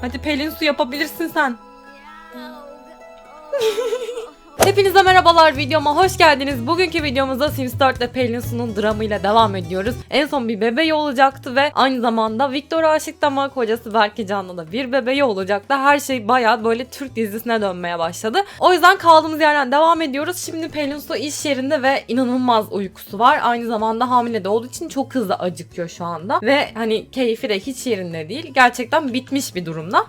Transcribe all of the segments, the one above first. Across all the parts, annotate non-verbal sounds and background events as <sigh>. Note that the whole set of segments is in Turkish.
Hadi Pelin su yapabilirsin sen. <laughs> <laughs> Hepinize merhabalar videoma hoş geldiniz. Bugünkü videomuzda Sims 4 ile Pelin Su'nun dramıyla devam ediyoruz. En son bir bebeği olacaktı ve aynı zamanda Victor'a aşıktı ama kocası Berke Can'la da bir bebeği olacaktı. Her şey baya böyle Türk dizisine dönmeye başladı. O yüzden kaldığımız yerden devam ediyoruz. Şimdi Pelin Su iş yerinde ve inanılmaz uykusu var. Aynı zamanda hamile de olduğu için çok hızlı acıkıyor şu anda. Ve hani keyfi de hiç yerinde değil. Gerçekten bitmiş bir durumda.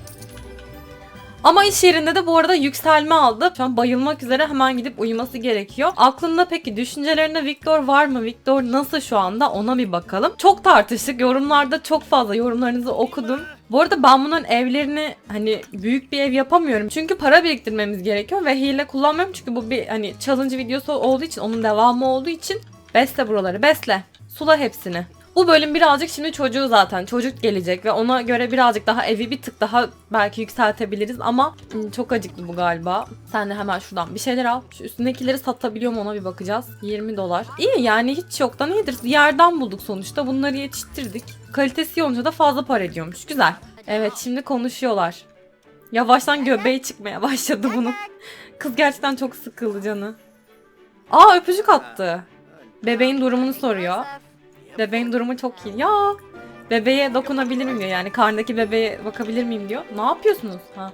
Ama iş yerinde de bu arada yükselme aldı. Şu an bayılmak üzere hemen gidip uyuması gerekiyor. Aklında peki düşüncelerinde Victor var mı? Victor nasıl şu anda? Ona bir bakalım. Çok tartıştık. Yorumlarda çok fazla yorumlarınızı okudum. Bu arada ben bunların evlerini hani büyük bir ev yapamıyorum. Çünkü para biriktirmemiz gerekiyor ve hile kullanmıyorum. Çünkü bu bir hani challenge videosu olduğu için onun devamı olduğu için besle buraları besle. Sula hepsini. Bu bölüm birazcık şimdi çocuğu zaten. Çocuk gelecek ve ona göre birazcık daha evi bir tık daha belki yükseltebiliriz ama hmm, çok acıklı bu galiba. Sen de hemen şuradan bir şeyler al. Şu üstündekileri satabiliyor mu ona bir bakacağız. 20 dolar. İyi yani hiç yoktan iyidir. Yerden bulduk sonuçta. Bunları yetiştirdik. Kalitesi olunca da fazla para ediyormuş. Güzel. Evet şimdi konuşuyorlar. Yavaştan göbeği çıkmaya başladı bunun. Kız gerçekten çok sıkıldı canı. Aa öpücük attı. Bebeğin durumunu soruyor. Bebeğin durumu çok iyi. Ya bebeğe dokunabilir miyim diyor. Yani karnındaki bebeğe bakabilir miyim diyor. Ne yapıyorsunuz? Ha.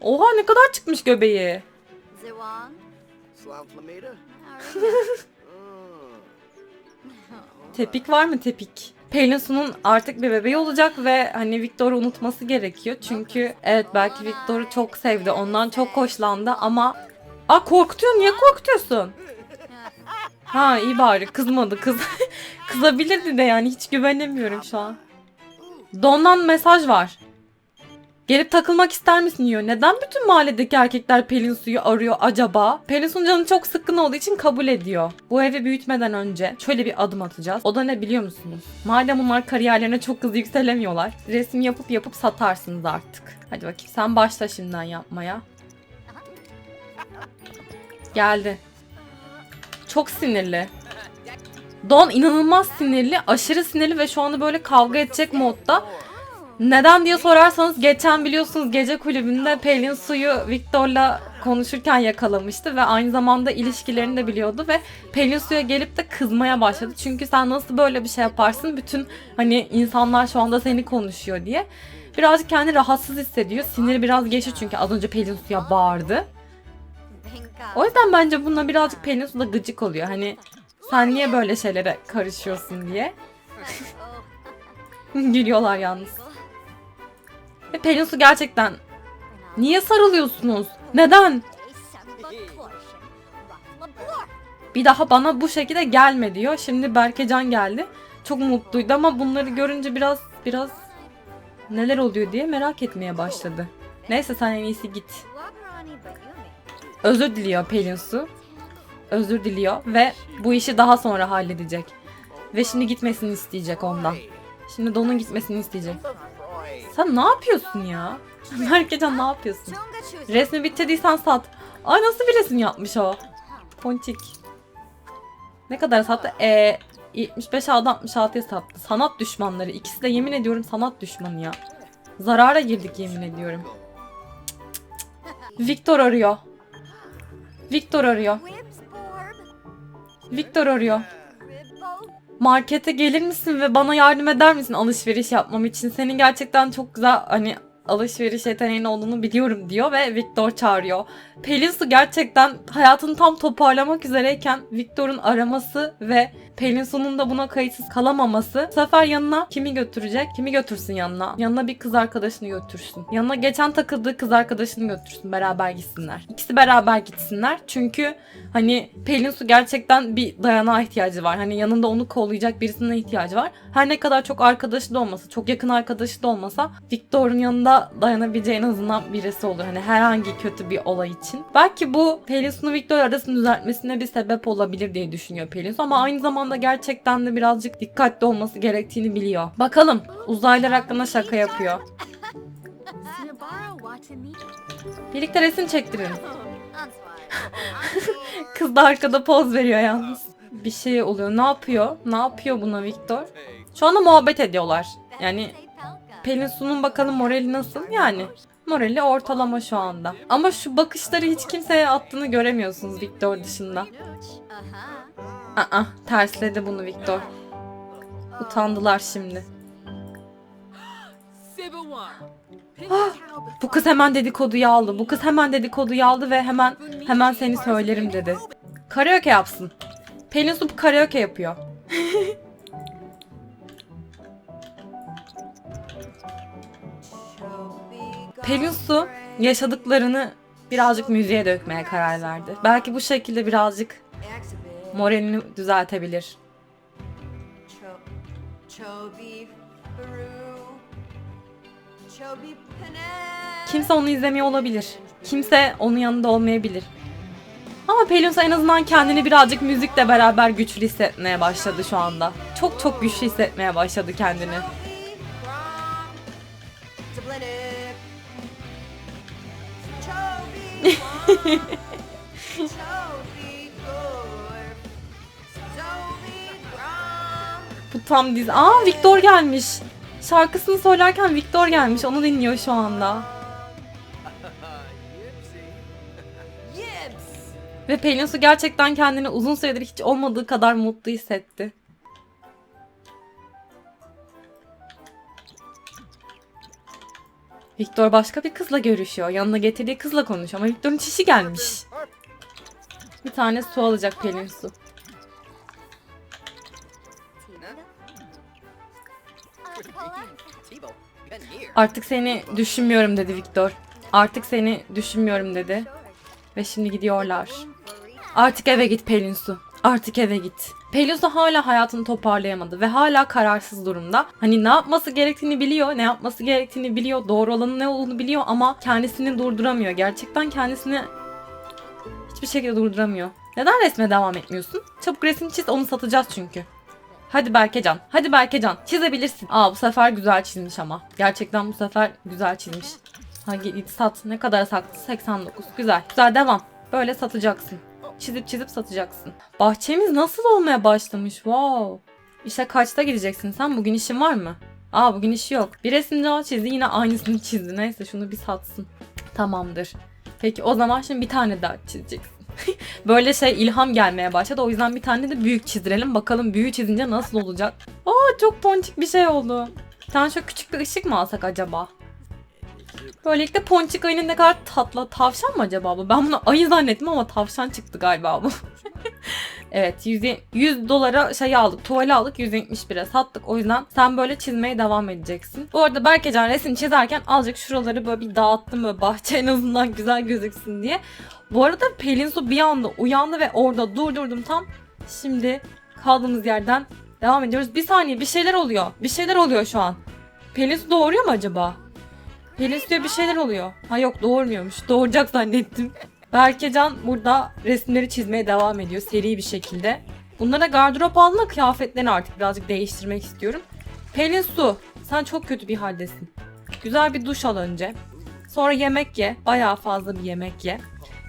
Oha ne kadar çıkmış göbeği. <laughs> Tepik var mı tepik? Pelin Su'nun artık bir bebeği olacak ve hani Victor'u unutması gerekiyor. Çünkü evet belki Victor'u çok sevdi. Ondan çok hoşlandı ama... Aa korkutuyor. Niye korkutuyorsun? Ha iyi bari kızmadı kız. <laughs> Kızabilirdi de yani hiç güvenemiyorum şu an. Don'dan mesaj var. Gelip takılmak ister misin diyor. Neden bütün mahalledeki erkekler Pelin Su'yu arıyor acaba? Pelin Su'nun canı çok sıkkın olduğu için kabul ediyor. Bu evi büyütmeden önce şöyle bir adım atacağız. O da ne biliyor musunuz? Madem bunlar kariyerlerine çok hızlı yükselemiyorlar. Resim yapıp yapıp satarsınız artık. Hadi bakayım sen başla şimdiden yapmaya. Geldi. Çok sinirli. Don inanılmaz sinirli, aşırı sinirli ve şu anda böyle kavga edecek modda. Neden diye sorarsanız geçen biliyorsunuz gece kulübünde Pelin Su'yu Victor'la konuşurken yakalamıştı ve aynı zamanda ilişkilerini de biliyordu ve Pelin Su'ya gelip de kızmaya başladı. Çünkü sen nasıl böyle bir şey yaparsın? Bütün hani insanlar şu anda seni konuşuyor diye. Birazcık kendini rahatsız hissediyor. Siniri biraz geçti çünkü az önce Pelin Su'ya bağırdı. O yüzden bence buna birazcık Pelin Su da gıcık oluyor. Hani sen niye böyle şeylere karışıyorsun diye. <laughs> Gülüyorlar yalnız. Ve Pelin Su gerçekten niye sarılıyorsunuz? Neden? Bir daha bana bu şekilde gelme diyor. Şimdi Berkecan geldi. Çok mutluydu ama bunları görünce biraz biraz neler oluyor diye merak etmeye başladı. Neyse sen en iyisi git. Özür diliyor Pelin Su. Özür diliyor ve bu işi daha sonra halledecek. Ve şimdi gitmesini isteyecek ondan. Şimdi Don'un gitmesini isteyecek. Sen ne yapıyorsun ya? Berkecan ne yapıyorsun? Resmi bitirdiysen sat. Ay nasıl bir resim yapmış o? Ponçik. Ne kadar sattı? Ee, 75 aldı 66'ya sattı. Sanat düşmanları. İkisi de yemin ediyorum sanat düşmanı ya. Zarara girdik yemin ediyorum. Victor arıyor. Victor arıyor. Victor arıyor. Markete gelir misin ve bana yardım eder misin alışveriş yapmam için? Senin gerçekten çok güzel hani alışveriş yeteneğin olduğunu biliyorum diyor ve Victor çağırıyor. Pelin Su gerçekten hayatını tam toparlamak üzereyken Victor'un araması ve Pelin Su'nun da buna kayıtsız kalamaması bu sefer yanına kimi götürecek? Kimi götürsün yanına? Yanına bir kız arkadaşını götürsün. Yanına geçen takıldığı kız arkadaşını götürsün. Beraber gitsinler. İkisi beraber gitsinler. Çünkü hani Pelin Su gerçekten bir dayanağa ihtiyacı var. Hani yanında onu kollayacak birisine ihtiyacı var. Her ne kadar çok arkadaşı da olmasa, çok yakın arkadaşı da olmasa Victor'un yanında dayanabileceği en azından birisi olur. Hani herhangi kötü bir olay için. Belki bu Pelin Su'nun Victor arasını düzeltmesine bir sebep olabilir diye düşünüyor Pelin Su ama aynı zamanda gerçekten de birazcık dikkatli olması gerektiğini biliyor. Bakalım uzaylılar hakkında şaka yapıyor. Birlikte resim çektirin. <laughs> Kız da arkada poz veriyor yalnız. Bir şey oluyor. Ne yapıyor? Ne yapıyor buna Victor? Şu anda muhabbet ediyorlar. Yani Pelin Su'nun bakalım morali nasıl? Yani morali ortalama şu anda. Ama şu bakışları hiç kimseye attığını göremiyorsunuz Victor dışında. Aa, tersledi bunu Victor. Utandılar şimdi. Bu kız hemen dedikoduyu aldı. Bu kız hemen dedikoduyu aldı ve hemen hemen seni söylerim dedi. Karaoke yapsın. Pelin Su karaoke yapıyor. <laughs> Pelin Su yaşadıklarını birazcık müziğe dökmeye karar verdi. Belki bu şekilde birazcık moralini düzeltebilir. Kimse onu izlemiyor olabilir. Kimse onun yanında olmayabilir. Ama Pelin en azından kendini birazcık müzikle beraber güçlü hissetmeye başladı şu anda. Çok çok güçlü hissetmeye başladı kendini. Bu tam dizi. Aa Victor gelmiş. Şarkısını söylerken Victor gelmiş. Onu dinliyor şu anda. Ve Pelin Su gerçekten kendini uzun süredir hiç olmadığı kadar mutlu hissetti. Victor başka bir kızla görüşüyor. Yanına getirdiği kızla konuşuyor ama Victor'un çişi gelmiş. Bir tane su alacak Pelin Su. Artık seni düşünmüyorum dedi Victor. Artık seni düşünmüyorum dedi. Ve şimdi gidiyorlar. Artık eve git Pelin Su. Artık eve git. Pelin Su hala hayatını toparlayamadı ve hala kararsız durumda. Hani ne yapması gerektiğini biliyor, ne yapması gerektiğini biliyor, doğru olanın ne olduğunu biliyor ama kendisini durduramıyor. Gerçekten kendisini hiçbir şekilde durduramıyor. Neden resme devam etmiyorsun? Çabuk resim çiz, onu satacağız çünkü. Hadi Berkecan, hadi Berkecan, çizebilirsin. Aa bu sefer güzel çizmiş ama. Gerçekten bu sefer güzel çizmiş. Hadi git sat. Ne kadar sattı? 89. Güzel. Güzel devam. Böyle satacaksın. Çizip çizip satacaksın. Bahçemiz nasıl olmaya başlamış? Wow. İşe kaçta gideceksin sen? Bugün işin var mı? Aa bugün işi yok. Bir resim daha çizdi yine aynısını çizdi. Neyse şunu bir satsın. Tamamdır. Peki o zaman şimdi bir tane daha çizeceksin. <laughs> Böyle şey ilham gelmeye başladı. O yüzden bir tane de büyük çizdirelim. Bakalım büyük çizince nasıl olacak. Aa çok ponçik bir şey oldu. Tane şöyle küçük bir ışık mı alsak acaba? Böylelikle ponçik ayının ne kadar tatlı. Tavşan mı acaba bu? Ben bunu ayı zannettim ama tavşan çıktı galiba bu. <laughs> evet 100, 100 dolara şey aldık. Tuvali aldık 171'e sattık. O yüzden sen böyle çizmeye devam edeceksin. Bu arada Berkecan resim çizerken azıcık şuraları böyle bir dağıttım böyle bahçe en azından güzel gözüksün diye. Bu arada Pelin Su bir anda uyandı ve orada durdurdum tam. Şimdi kaldığımız yerden devam ediyoruz. Bir saniye bir şeyler oluyor. Bir şeyler oluyor şu an. Pelin Su doğuruyor mu acaba? Pelin Su'ya bir şeyler oluyor. Ha yok doğurmuyormuş. Doğuracak zannettim. Berkecan burada resimleri çizmeye devam ediyor seri bir şekilde. Bunlara gardırop alma kıyafetlerini artık birazcık değiştirmek istiyorum. Pelin Su sen çok kötü bir haldesin. Güzel bir duş al önce. Sonra yemek ye. Bayağı fazla bir yemek ye.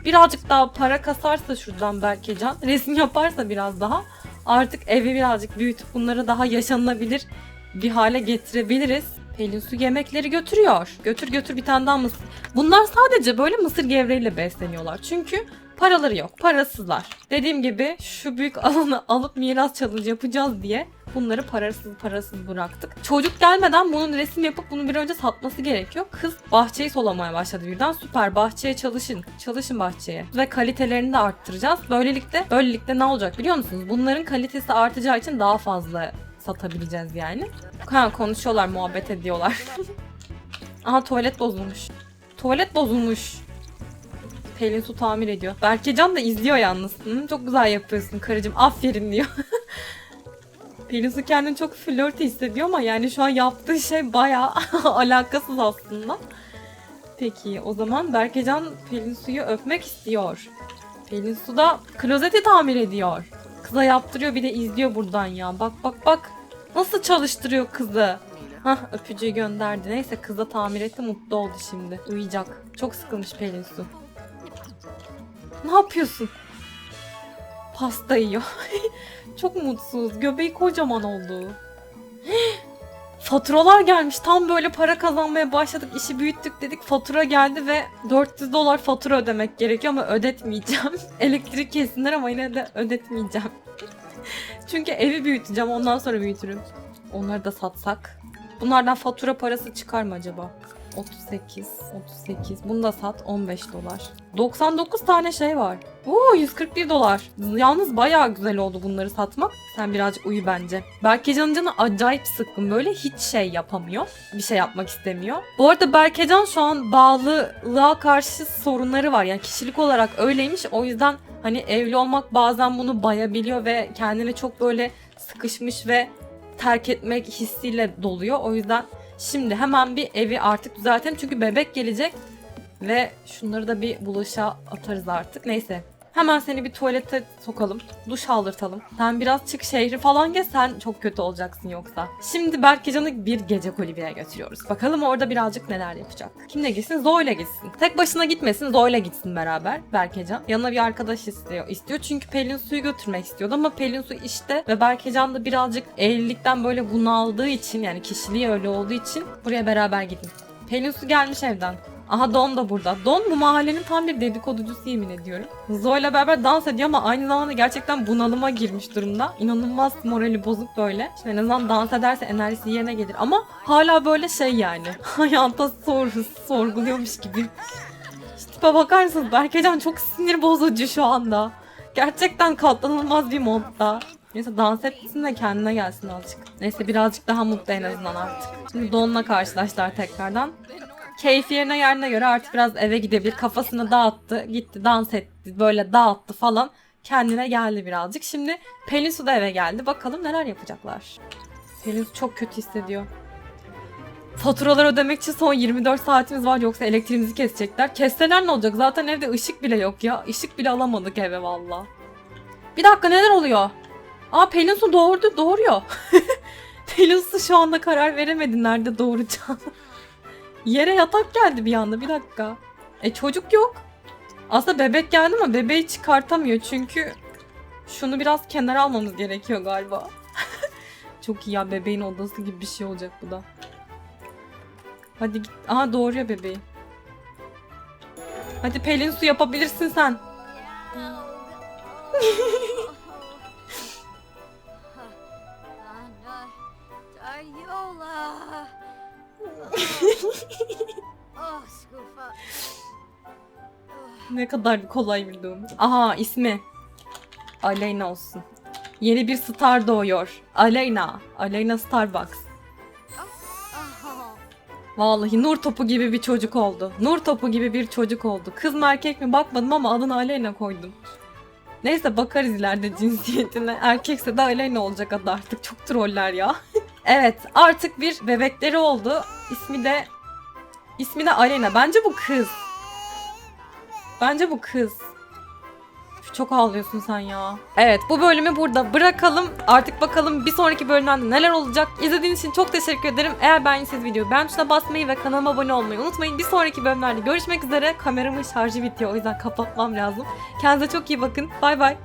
Birazcık daha para kasarsa şuradan Berkecan. <laughs> Resim yaparsa biraz daha. Artık evi birazcık büyütüp bunları daha yaşanılabilir bir hale getirebiliriz. Pelin Su yemekleri götürüyor. Götür götür bir tane daha mısır. Bunlar sadece böyle mısır gevreğiyle besleniyorlar. Çünkü paraları yok. Parasızlar. Dediğim gibi şu büyük <laughs> alanı alıp miras challenge yapacağız diye bunları parasız parasız bıraktık. Çocuk gelmeden bunun resim yapıp bunu bir önce satması gerekiyor. Kız bahçeyi solamaya başladı birden. Süper bahçeye çalışın. Çalışın bahçeye. Ve kalitelerini de arttıracağız. Böylelikle böylelikle ne olacak biliyor musunuz? Bunların kalitesi artacağı için daha fazla satabileceğiz yani. Ha konuşuyorlar, muhabbet ediyorlar. <laughs> Aha tuvalet bozulmuş. Tuvalet bozulmuş. Pelin Su tamir ediyor. Berkecan da izliyor yalnız. Hı, çok güzel yapıyorsun karıcığım. Aferin diyor. <laughs> Pelin Su kendini çok flörtü hissediyor ama yani şu an yaptığı şey bayağı <laughs> alakasız aslında. Peki o zaman Berkecan Pelin Su'yu öpmek istiyor. Pelin Su da klozeti tamir ediyor. Kıza yaptırıyor bir de izliyor buradan ya. Bak bak bak. Nasıl çalıştırıyor kızı. Hah öpücüğü gönderdi. Neyse kız da tamir etti mutlu oldu şimdi. Uyuyacak. Çok sıkılmış Pelin Su. Ne yapıyorsun? Pasta yiyor. <laughs> Çok mutsuz. Göbeği kocaman oldu. Faturalar gelmiş. Tam böyle para kazanmaya başladık. işi büyüttük dedik. Fatura geldi ve 400 dolar fatura ödemek gerekiyor ama ödetmeyeceğim. <laughs> Elektrik kesinler ama yine de ödetmeyeceğim. <laughs> Çünkü evi büyüteceğim. Ondan sonra büyütürüm. Onları da satsak. Bunlardan fatura parası çıkar mı acaba? 38, 38. Bunu da sat 15 dolar. 99 tane şey var. Oo 141 dolar. Yalnız bayağı güzel oldu bunları satmak. Sen birazcık uyu bence. Berkecan'ın canı acayip sıkkın. Böyle hiç şey yapamıyor. Bir şey yapmak istemiyor. Bu arada Berkecan şu an bağlılığa karşı sorunları var. Yani kişilik olarak öyleymiş. O yüzden hani evli olmak bazen bunu bayabiliyor ve kendini çok böyle sıkışmış ve terk etmek hissiyle doluyor. O yüzden şimdi hemen bir evi artık düzeltelim. Çünkü bebek gelecek ve şunları da bir bulaşığa atarız artık. Neyse. Hemen seni bir tuvalete sokalım. Duş aldırtalım. Sen biraz çık şehri falan gez. Sen çok kötü olacaksın yoksa. Şimdi Berkecan'ı bir gece kulübüne götürüyoruz. Bakalım orada birazcık neler yapacak. Kimle gitsin? Zoe'yle gitsin. Tek başına gitmesin. Zoe'yle gitsin beraber Berkecan. Yanına bir arkadaş istiyor. istiyor. Çünkü Pelin Su'yu götürmek istiyordu ama Pelin Su işte ve Berkecan da birazcık evlilikten böyle bunaldığı için yani kişiliği öyle olduğu için buraya beraber gidin. Pelin Su gelmiş evden. Aha Don da burada. Don bu mahallenin tam bir dedikoducusu yemin ediyorum. Zoe ile beraber dans ediyor ama aynı zamanda gerçekten bunalıma girmiş durumda. İnanılmaz morali bozuk böyle. Şimdi en azından dans ederse enerjisi yerine gelir. Ama hala böyle şey yani. <laughs> Hayata sor, sorguluyormuş gibi. İşte tipe bakar mısınız? Berkecan çok sinir bozucu şu anda. Gerçekten katlanılmaz bir modda. Neyse dans etsin de kendine gelsin azıcık. Neyse birazcık daha mutlu en azından artık. Şimdi Don'la karşılaştılar tekrardan. Keyfi yerine yerine göre artık biraz eve gidebilir. Kafasını dağıttı, gitti dans etti, böyle dağıttı falan. Kendine geldi birazcık. Şimdi Pelin Su da eve geldi. Bakalım neler yapacaklar. Pelin Su çok kötü hissediyor. Faturalar ödemek için son 24 saatimiz var yoksa elektriğimizi kesecekler. Kesseler ne olacak? Zaten evde ışık bile yok ya. Işık bile alamadık eve valla. Bir dakika neler oluyor? Aa Pelin Su doğurdu, doğuruyor. <laughs> Pelin Su şu anda karar veremedi nerede doğuracağını. Yere yatak geldi bir anda bir dakika. E çocuk yok. Aslında bebek geldi ama bebeği çıkartamıyor çünkü şunu biraz kenara almamız gerekiyor galiba. <laughs> Çok iyi ya bebeğin odası gibi bir şey olacak bu da. Hadi git. Aha doğuruyor bebeği. Hadi Pelin su yapabilirsin sen. <laughs> <laughs> Ne kadar kolay bir doğum. Aha ismi. Aleyna olsun. Yeni bir star doğuyor. Aleyna. Aleyna Starbucks. Vallahi nur topu gibi bir çocuk oldu. Nur topu gibi bir çocuk oldu. Kız mı erkek mi bakmadım ama adını Aleyna koydum. Neyse bakarız ileride cinsiyetine. Erkekse de Aleyna olacak adı artık. Çok troller ya. <laughs> evet artık bir bebekleri oldu. İsmi de ismi de Aleyna. Bence bu kız. Bence bu kız. Çok ağlıyorsun sen ya. Evet bu bölümü burada bırakalım. Artık bakalım bir sonraki bölümlerde neler olacak. İzlediğiniz için çok teşekkür ederim. Eğer beğendiyseniz videoyu beğen tuşuna basmayı ve kanalıma abone olmayı unutmayın. Bir sonraki bölümlerde görüşmek üzere. Kameramın şarjı bitiyor o yüzden kapatmam lazım. Kendinize çok iyi bakın. Bay bay.